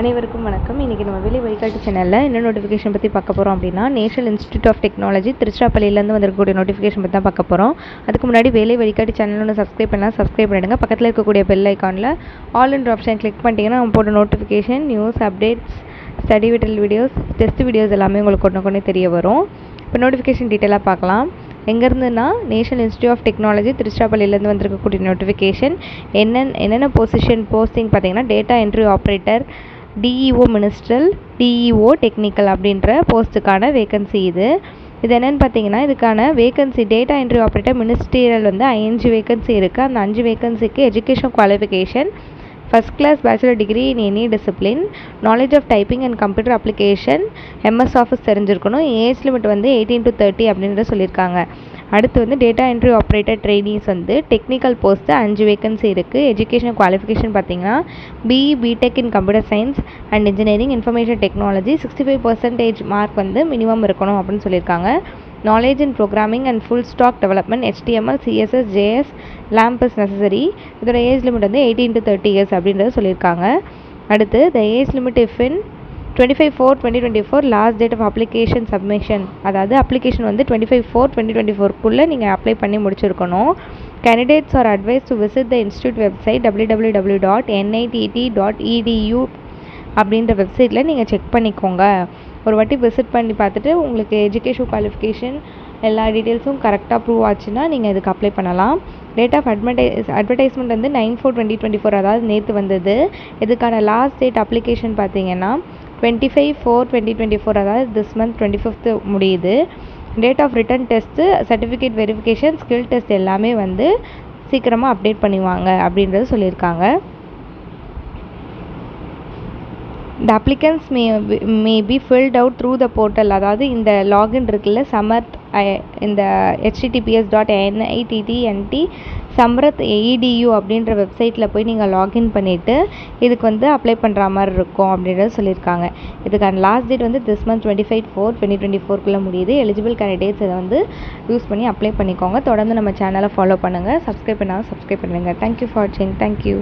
அனைவருக்கும் வணக்கம். இன்றைக்கி நம்ம வெளி வழிகாட்டு சேனலில் என்ன நோட்டிஃபிகேஷன் பற்றி பார்க்க போகிறோம் அப்படின்னா நேஷனல் இன்ஸ்டியூட் ஆஃப் டெக்னாலஜி திருச்சிராப்பள்ளியிலேருந்து வந்திருக்கக்கூடிய நோட்டிஃபிகேஷன் பற்றி தான் பார்க்க போகிறோம் அதுக்கு முன்னாடி வேலை வழிகாட்டு சேனல் ஒன்று சப்ஸ்கிரைப் பண்ணலாம். சப்ஸ்கிரைப் பண்ணிடுங்க. பக்கத்தில் இருக்கக்கூடிய பெல் ஐக்கானில் ஆல் இன் ஆப்ஷன் கிளிக் பண்ணிட்டீங்கன்னா நம்ம போட்ட நோட்டிஃபிகேஷன் நியூஸ் அப்டேட்ஸ் ஸ்டடி விட்டல் வீடியோஸ் டெஸ்ட் வீடியோஸ் எல்லாமே உங்களுக்கு ஒன்று கொண்டு தெரிய வரும். இப்போ நோட்டிஃபிகேஷன் டீட்டெயிலாக பார்க்கலாம். எங்கேருந்துன்னா நேஷனல் இன்ஸ்டியூட் ஆஃப் டெக்னாலஜி திருச்சிராப்பள்ளியிலேருந்து வந்திருக்கக்கூடிய நோட்டிஃபிகேஷன் என்னென்ன என்னென்ன பொசிஷன் போஸ்டிங் பார்த்தீங்கன்னா data entry operator DEO ministerial DEO technical அப்படின்ற போஸ்ட்டுக்கான வேகன்சி இது. இது என்னென்னு பார்த்தீங்கன்னா இதுக்கான vacancy data entry operator ministerial வந்து அஞ்சு வேகன்சி இருக்குது அந்த அஞ்சு வேகன்சிக்கு education qualification first class bachelor degree in any discipline knowledge of typing and computer application MS office தெரிஞ்சிருக்கணும். ஏஜ் லிமிட் வந்து எயிட்டீன் டு தேர்ட்டி அப்படின்ற சொல்லியிருக்காங்க. அடுத்து வந்து டேட்டா என்ட்ரி ஆப்ரேட்டர் ட்ரெயினிஸ் வந்து டெக்னிக்கல் போஸ்ட்டு அஞ்சு வேகன்சி இருக்குது எஜுகேஷன் குவாலிஃபிகேஷன் பார்த்தீங்கன்னா BE BTech in computer science and engineering information technology sixty five percentage mark வந்து மினிமம் இருக்கணும் அப்படின்னு சொல்லியிருக்காங்க. Knowledge in programming and full stack development HTML CSS JS LAMP is necessary இதோட age limit வந்து eighteen to thirty years அப்படின்றத சொல்லியிருக்காங்க. அடுத்து the age limit if in twenty five four twenty twenty four last date of application submission அதாவது application வந்து twenty five four twenty twenty ஃபோர்க்குள்ளே நீங்கள் apply பண்ணி முடிச்சிருக்கணும் candidates are advised to visit the institute website W W W dot NITT dot edu அப்படின்ற வெப்சைட்டில் நீங்கள் check பண்ணிக்கோங்க. ஒரு வாட்டி விசிட் பண்ணி பார்த்துட்டு உங்களுக்கு எஜுகேஷன் குவாலிஃபிகேஷன் எல்லா டீட்டெயில்ஸும் கரெக்டாக ப்ரூவ் ஆச்சுன்னா நீங்கள் இதுக்கு அப்ளை பண்ணலாம். டேட் ஆஃப் அட்வர்டைஸ் அட்வர்டைஸ்மெண்ட் வந்து nine four twenty twenty four அதாவது நேற்று வந்தது. இதுக்கான லாஸ்ட் டேட் அப்ளிகேஷன் பார்த்தீங்கன்னா twenty five four twenty twenty four அதாவது திஸ் மந்த் டுவெண்ட்டி ஃபிஃப்த்து முடியுது. Date of written test certificate verification skill test எல்லாமே வந்து சீக்கிரமாக அப்டேட் பண்ணுவாங்க அப்படின்றது சொல்லியிருக்காங்க. The applicants may may be filled out through the portal அதாவது இந்த லாகின் இருக்குல்ல சமர்த் இந்த ஹெச்டிடிபிஎஸ் டாட் என்ஐடிடிஎன்டி சம்ரத் ஏஇடியூ அப்படின்ற வெப்சைட்டில் போய் நீங்கள் லாகின் பண்ணிவிட்டு இதுக்கு வந்து அப்ளை பண்ணுற மாதிரி இருக்கும் அப்படின்றத சொல்லியிருக்காங்க. இதுக்கான லாஸ்ட் டேட் வந்து this month twenty five four twenty twenty ஃபோர்க்குள்ளே முடியுது. எலிஜிபிள் கேண்டிடேட்ஸ் இதை வந்து யூஸ் பண்ணி அப்ளை பண்ணிக்கோங்க. தொடர்ந்து நம்ம சேனலை ஃபாலோ பண்ணுங்கள் சப்ஸ்கிரைப் பண்ணால் சப்ஸ்கிரைப் பண்ணுங்கள் தேங்க்யூ ஃபார் வாட்சிங் தேங்க்யூ